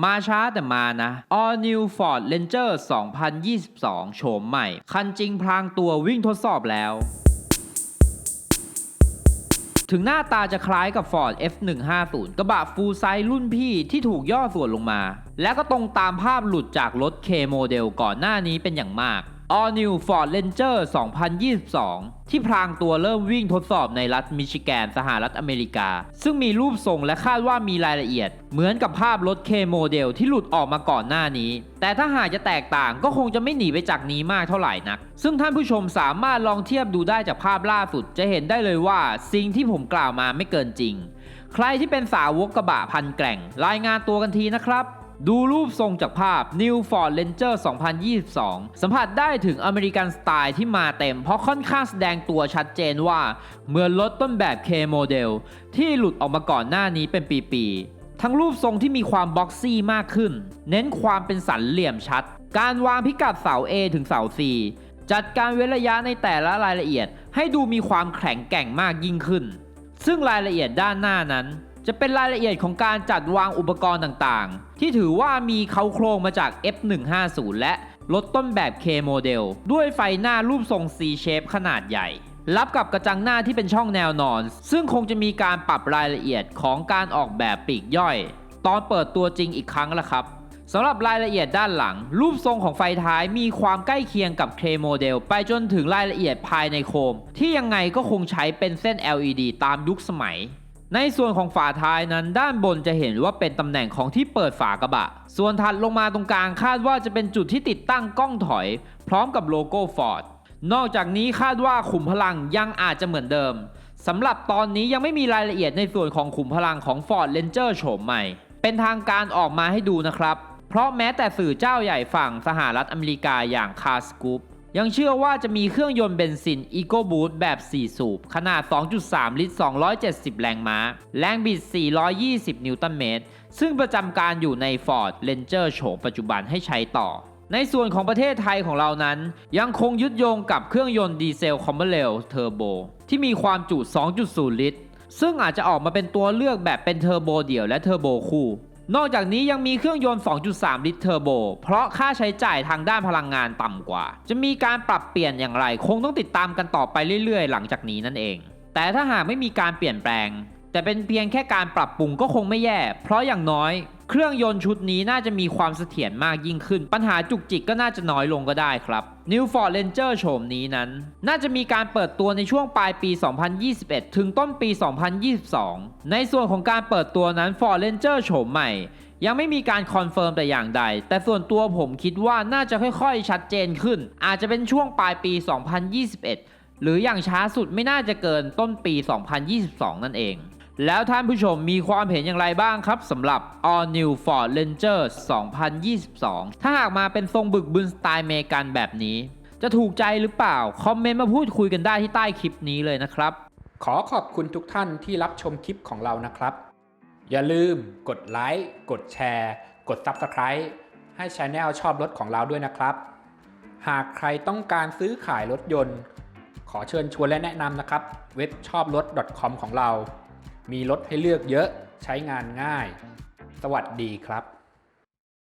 มาช้าแต่มานะ All New Ford Ranger 2022 โฉมใหม่ คันจริงพรางตัววิ่งทดสอบแล้ว ถึงหน้าตาจะคล้ายกับ Ford F150 กระบะฟูลไซส์รุ่นพี่ที่ถูกย่อส่วนลงมา และก็ตรงตามภาพหลุดจากรถ K โมเดลก่อนหน้านี้เป็นอย่างมาก All New Ford Ranger 2022 ที่พรางตัวเริ่มวิ่งทดสอบในรัฐมิชิแกนสหรัฐอเมริกา ซึ่งมีรูปทรงและคาดว่ามีรายละเอียด เหมือนกับภาพรถ K โมเดลที่หลุดออกมาก่อนหน้านี้ แต่ถ้าหากจะแตกต่างก็คงจะไม่หนีไปจากนี้มากเท่าไหร่นัก ซึ่งท่านผู้ชมสามารถลองเทียบดูได้จากภาพล่าสุด จะเห็นได้เลยว่าสิ่งที่ผมกล่าวมาไม่เกินจริง ใครที่เป็นสาวกกระบะพันแกร่ง รายงานตัวกันทีนะครับ ดูรูปทรงจากภาพ New Ford Ranger 2022 สัมผัสได้ถึงอเมริกันสไตล์ที่มาเต็ม เพราะค่อนข้างแสดงตัวชัดเจนว่าเหมือนรถต้นแบบ K โมเดลที่หลุดออกมาก่อนหน้านี้เป็นปีๆ ทั้งรูปทรงที่มีความบ็อกซี่มากขึ้น เน้นความเป็นสันเหลี่ยมชัด การวางพิกัดเสา A ถึงเสา C จัดการเว้นระยะในแต่ละรายละเอียด ให้ดูมีความแข็งแกร่งมากยิ่งขึ้น ซึ่งรายละเอียดด้านหน้านั้น จะเป็นรายละเอียดของการจัดวางอุปกรณ์ต่างๆ ที่ถือว่ามีเขาโครงมาจาก F150 และรถต้นแบบ K โมเดลด้วยไฟหน้ารูปทรง C shape ขนาดใหญ่ รับกับกระจังหน้าที่เป็นช่องแนวนอน ซึ่งคงจะมีการปรับรายละเอียดของการออกแบบปีกย่อย ตอนเปิดตัวจริงอีกครั้งละครับสำหรับรายละเอียดด้านหลัง รูปทรงของไฟท้ายมีความใกล้เคียงกับ K โมเดลไปจนถึงรายละเอียดภายในโคม ที่ยังไงก็คงใช้เป็นเส้น LED ตามยุคสมัย ในส่วนของฝาท้ายนั้นด้านบนจะเห็นว่าเป็นตำแหน่งของที่เปิดฝากระบะ ส่วนถัดลงมาตรงกลางคาดว่าจะเป็นจุดที่ติดตั้งกล้องถอย พร้อมกับโลโก้ Ford นอกจากนี้คาดว่าขุมพลังยังอาจจะเหมือนเดิมสำหรับตอนนี้ยังไม่มีรายละเอียดในส่วนของขุมพลังของ Ford Ranger โฉมใหม่ เป็นทางการออกมาให้ดูนะครับ เพราะแม้แต่สื่อเจ้าใหญ่ฝั่งสหรัฐอเมริกาอย่าง Car Scoop ยังเชื่อว่าจะมีเครื่องยนต์เบนซิน EcoBoost แบบ 4 สูบ ขนาด 2.3 ลิตร 270 แรงม้า แรงบิด 420 นิวตันเมตร ซึ่งประจำการอยู่ใน Ford Ranger โฉมปัจจุบันให้ใช้ต่อ ในส่วนของประเทศไทยของเรานั้น ยังคงยึดโยงกับเครื่องยนต์ดีเซลคอมเบเลลเทอร์โบที่มีความจุ 2.0 ลิตร ซึ่งอาจจะออกมาเป็นตัวเลือกแบบเป็นเทอร์โบเดี่ยวและเทอร์โบคู่ นอกจากนี้ยังมีเครื่องยนต์ 2.3 ลิตรเทอร์โบ เพราะค่าใช้จ่ายทางด้านพลังงานต่ำกว่า จะมีการปรับเปลี่ยนอย่างไร คงต้องติดตามกันต่อไปเรื่อย ๆ หลังจากนี้นั่นเอง แต่ถ้าหากไม่มีการเปลี่ยนแปลง แต่เป็นเพียงแค่การปรับปรุงก็คงไม่แย่ เพราะอย่างน้อย เครื่องยนต์ชุดนี้น่าจะมีความเสถียรมากยิ่งขึ้น ปัญหาจุกจิกก็น่าจะน้อยลงก็ได้ครับ New Ford Ranger โฉมนี้นั้น น่าจะมีการเปิดตัวในช่วงปลายปี 2021 ถึงต้นปี 2022 ในส่วนของการเปิดตัวนั้น Ford Ranger โฉมใหม่ ยังไม่มีการคอนเฟิร์มแต่อย่างใด แต่ส่วนตัวผมคิดว่าน่าจะค่อยๆ ชัดเจนขึ้น อาจจะเป็นช่วงปลายปี 2021หรืออย่างช้าสุดไม่น่าจะเกินต้นปี 2022 นั่นเอง แล้วท่านผู้ชมมีความเห็นอย่างไรบ้างครับสำหรับ All New Ford Ranger 2022 ถ้าหากมาเป็นทรงบึกบึนสไตล์เมกันแบบนี้ จะถูกใจหรือเปล่า คอมเมนต์มาพูดคุยกันได้ที่ใต้คลิปนี้เลยนะครับ ขอขอบคุณทุกท่านที่รับชมคลิปของเรานะครับ อย่าลืมกดไลค์กดแชร์ กด Subscribe ให้ช anel ชอบรถของเราด้วยนะครับ หากใครต้องการซื้อขายรถยนต์ ขอเชิญชวนและแนะนำนะครับ เว็บชอบรถ .com ของเรา มีรถให้เลือกเยอะใช้งานง่าย สวัสดีครับ